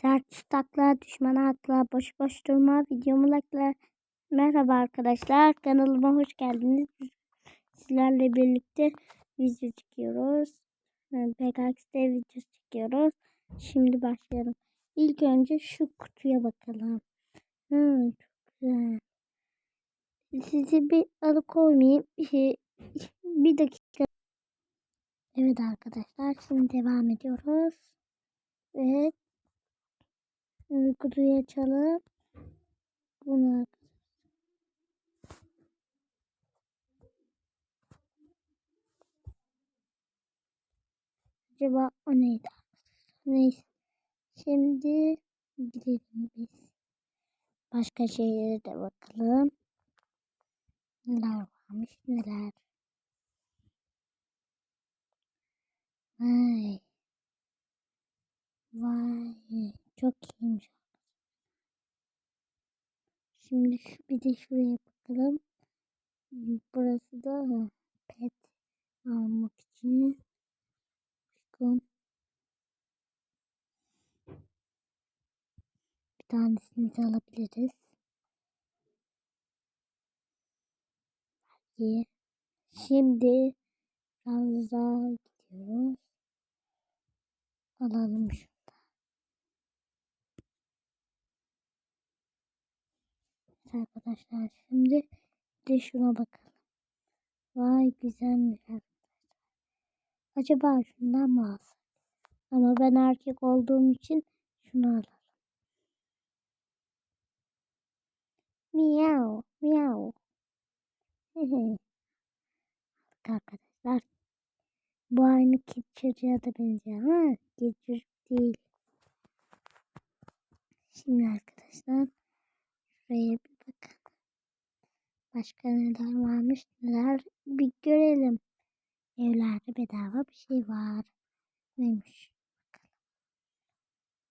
Ters takla, düşmana akla, boş boş durma, videomu like'la. Merhaba arkadaşlar, kanalıma hoş geldiniz. Sizlerle birlikte video çekiyoruz. PKX'de video çekiyoruz. Şimdi başlayalım. İlk önce şu kutuya bakalım. Hmm, çok güzel. Sizi bir alıkoymayayım. Bir, bir dakika. Evet arkadaşlar, şimdi devam ediyoruz. Evet. Kutuyu açalım. Bunu Acaba o neydi? Neyse. Şimdi gidelim biz. Başka şeylere de bakalım. Neler varmış neler. Vay. Vay. Çok iyiymiş. Şimdi şu bir de şuraya bakalım. Burası da pet almak için. Bakın. Bir tanesini de alabiliriz. Hadi. Şimdi daha gidiyoruz. Alalım şunu. Arkadaşlar. Şimdi de şuna bakalım. Vay güzelmiş arkadaşlar. Acaba şundan mı alsak? Ama ben erkek olduğum için şunu alalım. Miau, miau. arkadaşlar. Bu aynı kedi çocuğa da benziyor ama kedi değil. Şimdi arkadaşlar şuraya bir bakın. Başka neler varmış neler bir görelim. Evlerde bedava bir şey var. Neymiş? Bakalım.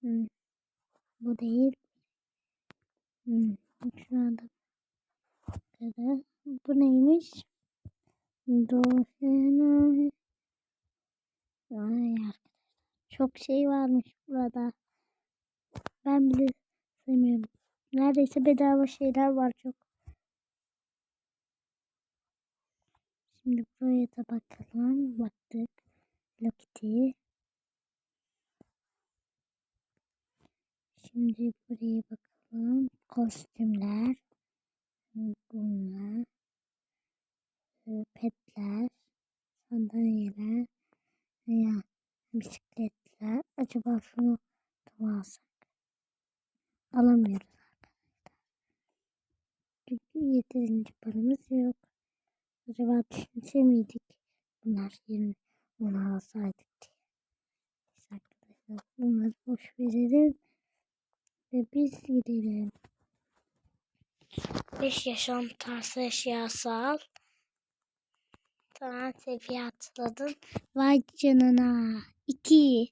Hmm. Bu değil. Hmm. Şuna da bakalım. Bu neymiş? Doğru. Ay. Çok şey varmış burada. Ben bile sevmiyorum. Neredeyse bedava şeyler var çok. Şimdi buraya da bakalım. Baktık. Hello Kitty. Şimdi buraya bakalım. Kostümler. Bunlar. Petler. Sandalyeler. Ya bisikletler. Acaba şunu da alsak? Alamıyoruz. Çünkü yeterince paramız yok. Acaba düşünse miydik? Bunlar yerine onu alsaydık diye. Neyse arkadaşlar bunları boş verelim. Ve biz gidelim. 5 yaşam tarzı eşyası al. Tamam seviye atladın. Vay canına. 2.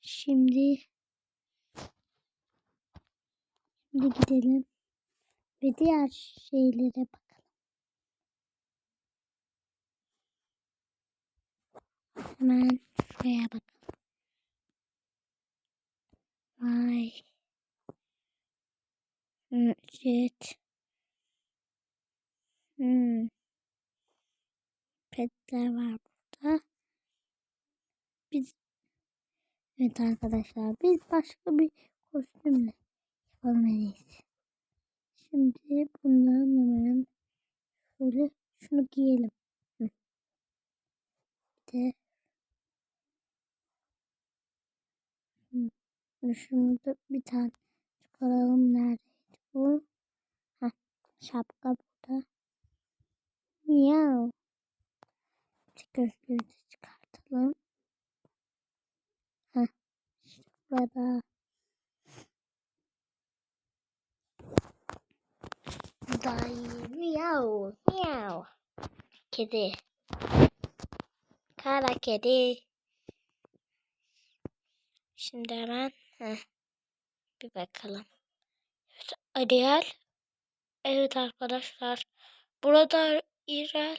Şimdi Şimdi gidelim ve diğer şeylere bakalım. Hemen şuraya bakalım. Vay. Evet. Hmm. Petler var burada. Biz Evet arkadaşlar biz başka bir kostümle iyisi. Şimdi bundan hemen şöyle şunu giyelim. Bir de şunu da bir tane çıkaralım. Neredeydi bu? Heh, şapka burada. Miau. Gözlüğü de çıkartalım. Heh, işte burada. Dayı miau miau. Kedi. Kara kedi. Şimdi hemen heh, bir bakalım. Ariel. Evet arkadaşlar. Burada Ariel.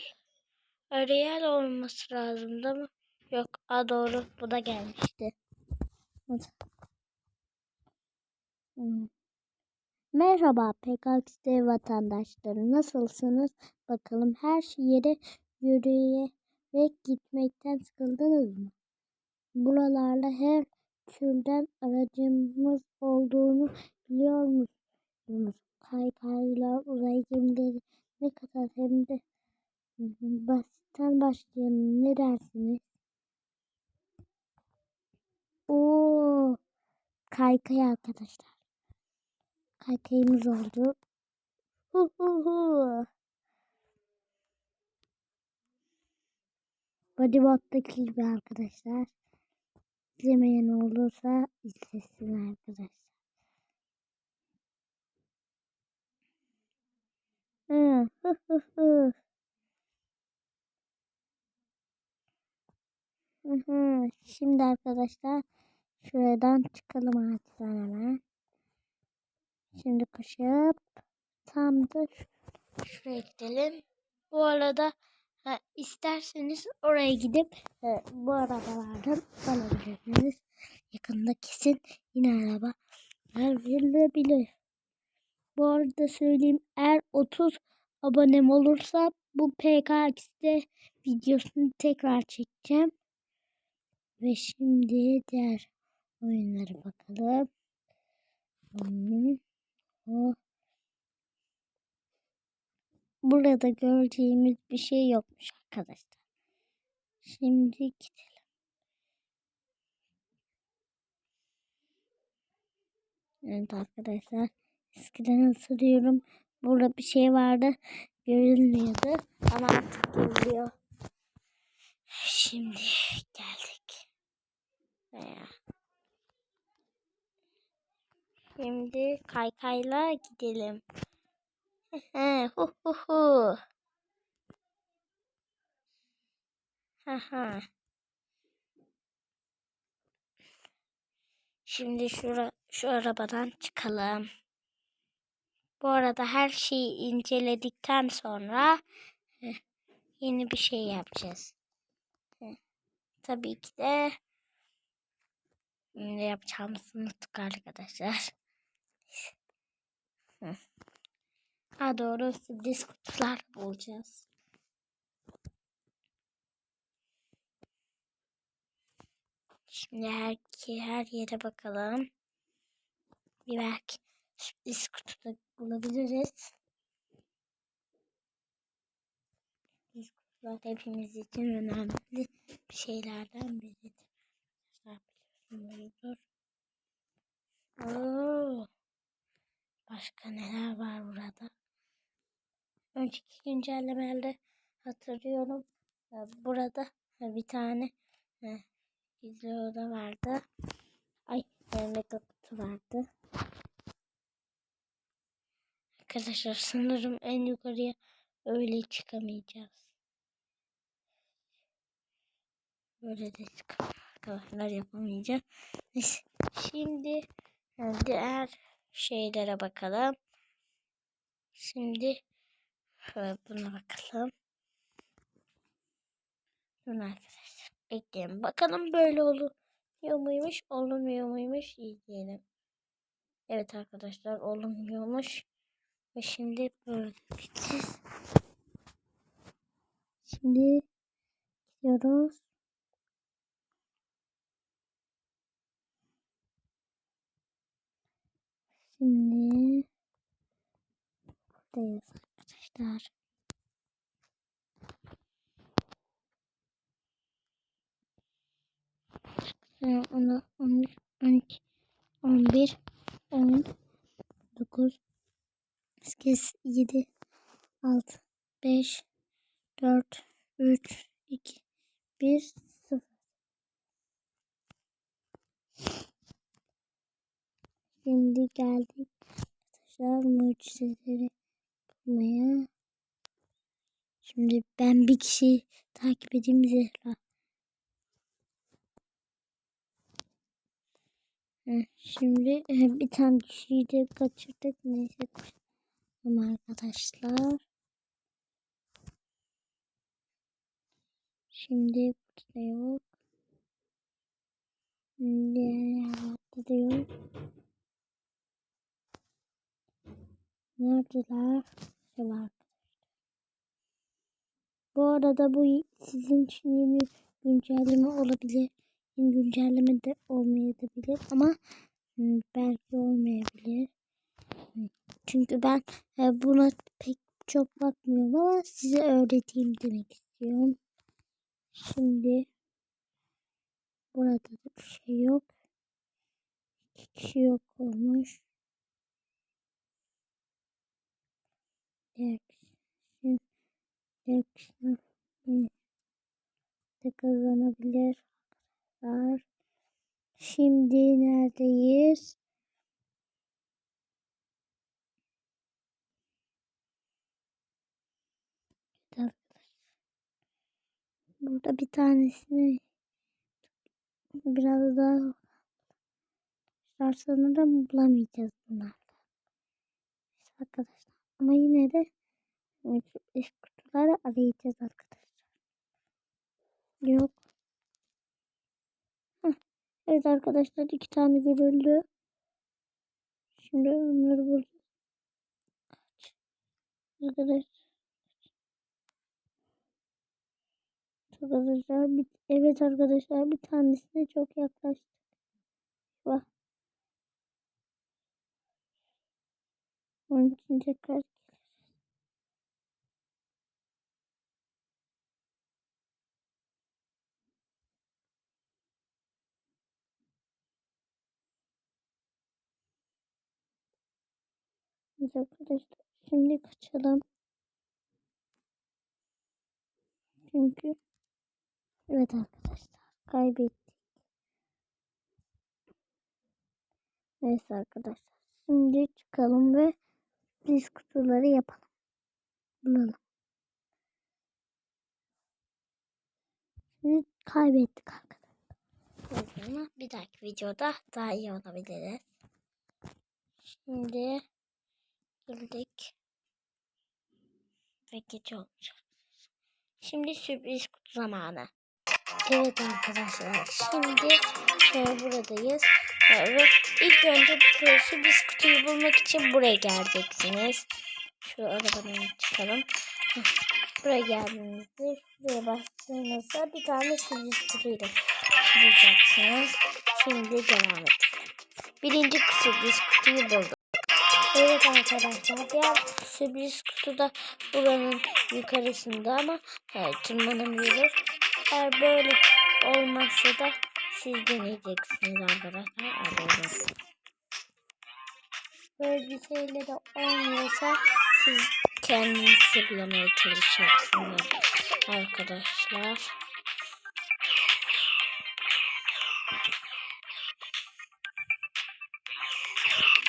Ariel olması lazım değil mi? Yok a doğru bu da gelmişti. Hadi. Hmm. Merhaba PKX'de vatandaşları nasılsınız? Bakalım her yere yürüyerek gitmekten sıkıldınız mı? Buralarda her türden aracımız olduğunu biliyor musunuz? Kaykaylar, uzay gemileri ne kadar hem de basitten başlayalım. Ne dersiniz? Oo, kaykay arkadaşlar. Kaykayımız oldu. Hu hu hu. Bodybot'taki gibi arkadaşlar. İzlemeyen olursa izlesin arkadaşlar. Hı hı. Şimdi arkadaşlar şuradan çıkalım ağaçtan hemen. Şimdi koşup tam da şuraya gidelim. Bu arada ha, isterseniz oraya gidip e, bu arabalardan alabilirsiniz. Yakında kesin yine araba verilebilir. Bu arada söyleyeyim eğer 30 abonem olursa bu PKX'de videosunu tekrar çekeceğim. Ve şimdi diğer oyunlara bakalım. Hmm. Burada göreceğimiz bir şey yokmuş arkadaşlar. Şimdi gidelim. Evet arkadaşlar. Eskiden hatırlıyorum. Burada bir şey vardı. Görünmüyordu. Ama artık görülüyor. Şimdi geldik. Veya. Şimdi kaykayla gidelim. hu hu hu. Ha Şimdi şura, şu arabadan çıkalım. Bu arada her şeyi inceledikten sonra yeni bir şey yapacağız. Tabii ki de ne yapacağımızı unuttuk arkadaşlar. Ha doğru sürpriz kutular bulacağız. Şimdi her, her yere bakalım. Bir belki sürpriz kutuda bulabiliriz. Sürpriz kutular hepimiz için önemli şeylerden biridir. Biliyorsunuzdur. Oo. Başka neler var burada? Önceki güncellemelerde hatırlıyorum. Burada bir tane gizli oda vardı. Ay mega kutu vardı. Arkadaşlar sanırım en yukarıya öyle çıkamayacağız. Böyle de arkadaşlar yapamayacağım. Neyse. Şimdi diğer şeylere bakalım. Şimdi buna bakalım. Dur arkadaşlar. Bekleyin. Bakalım böyle oluyor muymuş, olmuyor muymuş izleyelim. Evet arkadaşlar olmuyormuş. Ve şimdi böyle gideceğiz. Şimdi gidiyoruz. Şimdi buradayız arkadaşlar. Onu, on, on iki, on bir, on dokuz, sekiz, yedi, altı, beş, dört, üç, iki, bir, sıfır. Şimdi geldik arkadaşlar mucizeleri bulmaya. Şimdi ben bir kişi takip edeyim Zehra. Şimdi bir tane kişiyi de kaçırdık. Neyse koşalım arkadaşlar. Şimdi burada yok. Nerede diyor? Neredeler? Şey var. Bu arada bu sizin için yeni güncelleme olabilir. Yeni güncelleme de olmayabilir ama hmm, belki olmayabilir. Hmm, Çünkü ben e, buna pek çok bakmıyorum ama size öğreteyim demek istiyorum. Şimdi burada da bir şey yok. İki kişi yok olmuş. Kişi hmm, de kazanabilir. Var. Şimdi neredeyiz? Burada bir tanesini biraz daha sanırım bulamayacağız bunlardan. Arkadaşlar. Ama yine de iş kutuları arayacağız arkadaşlar. Yok. Heh. Evet arkadaşlar iki tane görüldü. Şimdi onları bulacağız. Kaç. Arkadaşlar. Arkadaşlar evet arkadaşlar bir tanesine çok yaklaştık. Onun için tekrar Evet arkadaşlar şimdi kaçalım. Çünkü evet arkadaşlar kaybettik. Neyse arkadaşlar şimdi çıkalım ve biz kutuları yapalım. Bulalım. Şimdi kaybettik arkadaşlar. Bir dahaki videoda daha iyi olabiliriz. Şimdi geldik. Ve gece olacak. Şimdi sürpriz kutu zamanı. Evet arkadaşlar şimdi e, buradayız. E, ve ilk önce bu sürpriz kutuyu bulmak için buraya geleceksiniz. Şu arabadan çıkalım. Buraya geldiğinizde şuraya bastığınızda bir tane sürpriz kutuyla bulacaksınız. Şimdi devam edelim. Birinci sürpriz kutuyu bulduk. Evet arkadaşlar diğer sürpriz kutu da buranın yukarısında ama evet, tırmanamıyoruz. Eğer böyle olmazsa da siz deneyeceksiniz arkadaşlar. Arıyorum. Böyle bir şeyle de olmuyorsa siz kendinizi bulamaya çalışacaksınız arkadaşlar.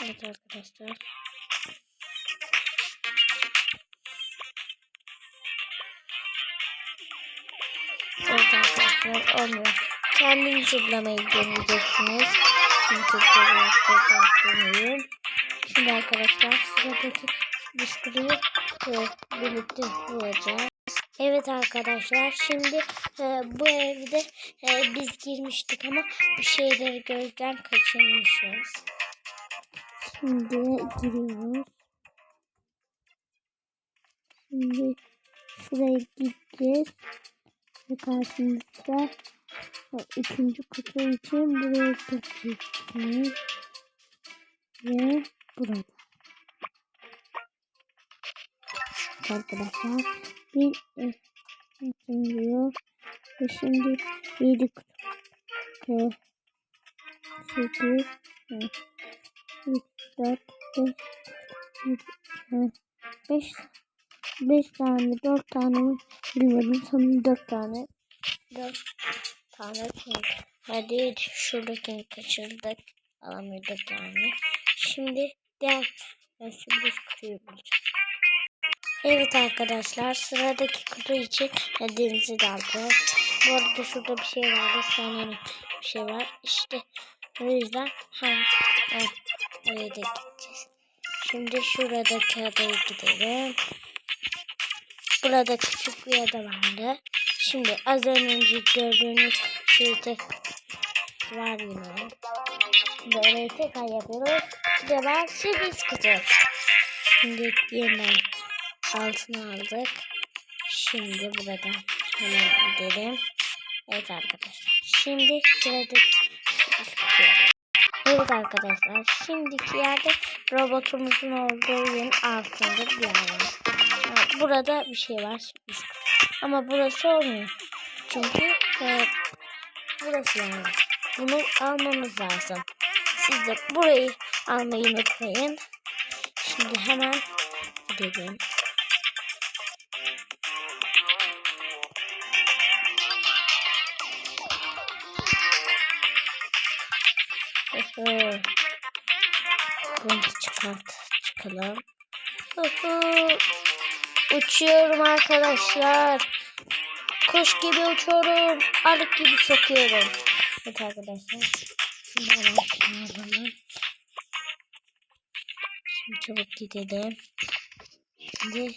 Evet arkadaşlar. Evet arkadaşlar olmuyor. Kendinizi bulamayı deneyeceksiniz. Şimdi tekrar deneyeyim. Şimdi arkadaşlar sıradaki bisküviyi e, birlikte bulacağız. Evet arkadaşlar şimdi e, bu evde e, biz girmiştik ama bir şeyleri gözden kaçırmışız. Şimdi giriyoruz. Şimdi şuraya gideceğiz. Ve karşımızda üçüncü kutu için buraya gideceksiniz. Ve burada. Arkadaşlar bir e, diyor. Ve şimdi yedi kutu. Sekiz. Üç, dört, beş, yedi, beş, beş tane, dört tane mi bilmiyorum. Sanırım dört tane. Dört tane çünkü. Hadi şuradakini kaçırdık. Alamıyorduk yani. Şimdi diğer sürpriz kutuyu bulacağız. Evet arkadaşlar sıradaki kutu için denizi dalacağız. Bu arada şurada bir şey vardı. Sanırım bir şey var. İşte o yüzden hemen evet, oraya da gideceğiz. Şimdi şuradaki adaya gidelim. Burada küçük bir ada vardı. Şimdi az önce gördüğünüz şeyde var yine. Böyle tekrar yapıyoruz. Devam şimdi sıkacağız. Şimdi yeniden altına aldık. Şimdi buradan hemen gidelim. Evet arkadaşlar. Şimdi sırada sıkıyorum. Evet arkadaşlar. Şimdiki yerde robotumuzun olduğu yerin altında bir yer var. Burada bir şey var. sürpriz kutu. Ama burası olmuyor. Çünkü e, burası yani. Bunu almamız lazım. Siz de burayı almayı unutmayın. Şimdi hemen gidelim. Bunu çıkart çıkalım. Hı hı. Uçuyorum arkadaşlar. Kuş gibi uçuyorum. Arık gibi sokuyorum. Evet arkadaşlar. Şimdi çabuk gidelim. Şimdi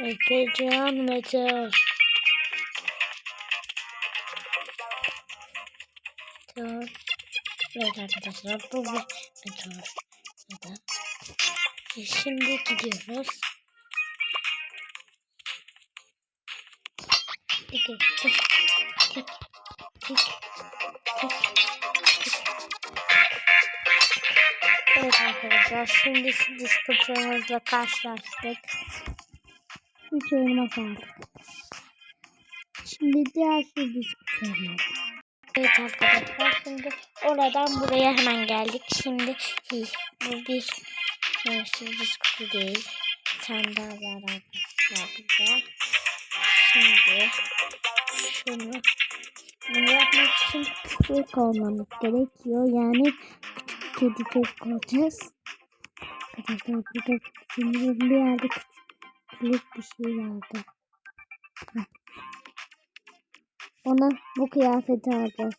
Efecan Meteor. Meteor. Evet arkadaşlar bu bir meteor. Ya da. E, Şimdi gidiyoruz. Evet arkadaşlar şimdi diskutörümüzle karşılaştık. Üç elmas aldık. Şimdi diğer şu diskutörler. Evet arkadaşlar şimdi oradan buraya hemen geldik. Şimdi bu bir e, şimdi diskutör değil. Sen daha var arkadaşlar. Şimdi şunu bunu yapmak için küçük olmamız gerekiyor. Yani kedi çok olacağız. Arkadaşlar burada sanırım bir yerde küçük bir şey vardı. Heh. Ona bu kıyafeti alacağız.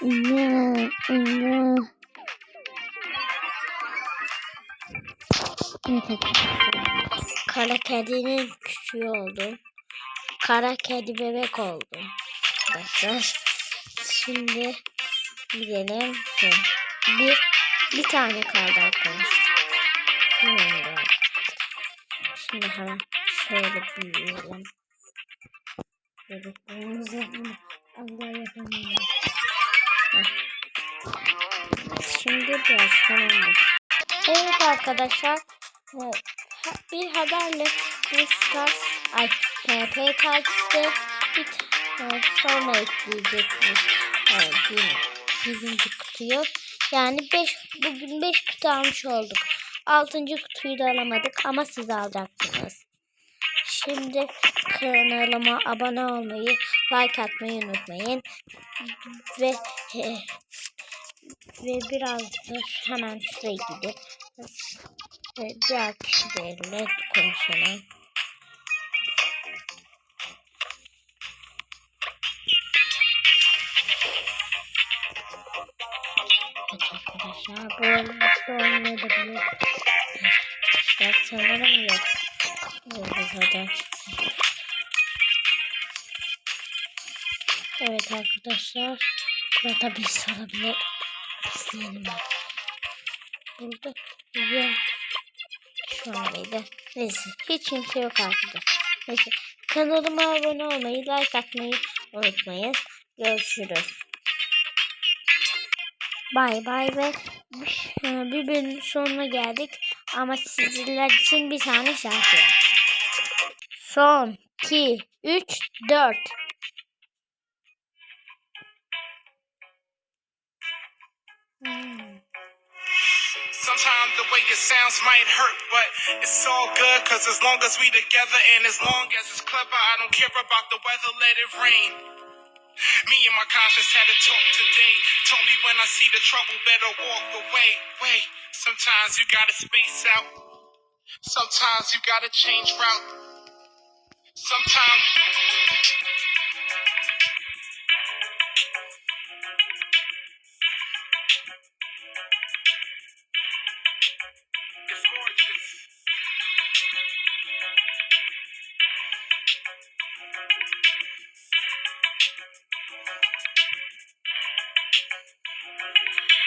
İnne, inne. Evet arkadaşlar. Kara kedinin küçüğü oldum. Kara kedi bebek oldum. Arkadaşlar. Şimdi gidelim. Bir, bir tane kaldı arkadaşlar. Şimdi, hemen şöyle büyüyelim. Şimdi biraz tamamdır. Evet arkadaşlar. e, ha- Bir haberle Stars ay TP Kalks'te bir t- e, sonra ekleyecekmiş. Yine birinci kutuyu. Yani 5 bugün 5 kutu almış olduk. 6. kutuyu da alamadık ama siz alacaksınız. Şimdi kanalıma abone olmayı, like atmayı unutmayın. Ve e, ve biraz da hemen şuraya gidip ve diğer kişilerle konuşalım. Arkadaşlar bu şu oynayabilir. Arkadaşlar sanırım yok. Zaten. Evet arkadaşlar. Burada bir olabilir. İzleyelim. Burada ve şu andaydı. Neyse hiç kimse yok arkadaşlar. Neyse kanalıma abone olmayı, like atmayı unutmayın. Görüşürüz. Bay bay ve bir, bir bölüm sonuna geldik. Ama sizler için bir tane şarkı. Son 2, 3, 4. It's all good, cause as long as we together and as long as it's clever, I don't care about the weather, let it rain. Me and my conscience had a talk today. Told me when I see the trouble, better walk away. Wait, sometimes you gotta space out. Sometimes you gotta change route. Sometimes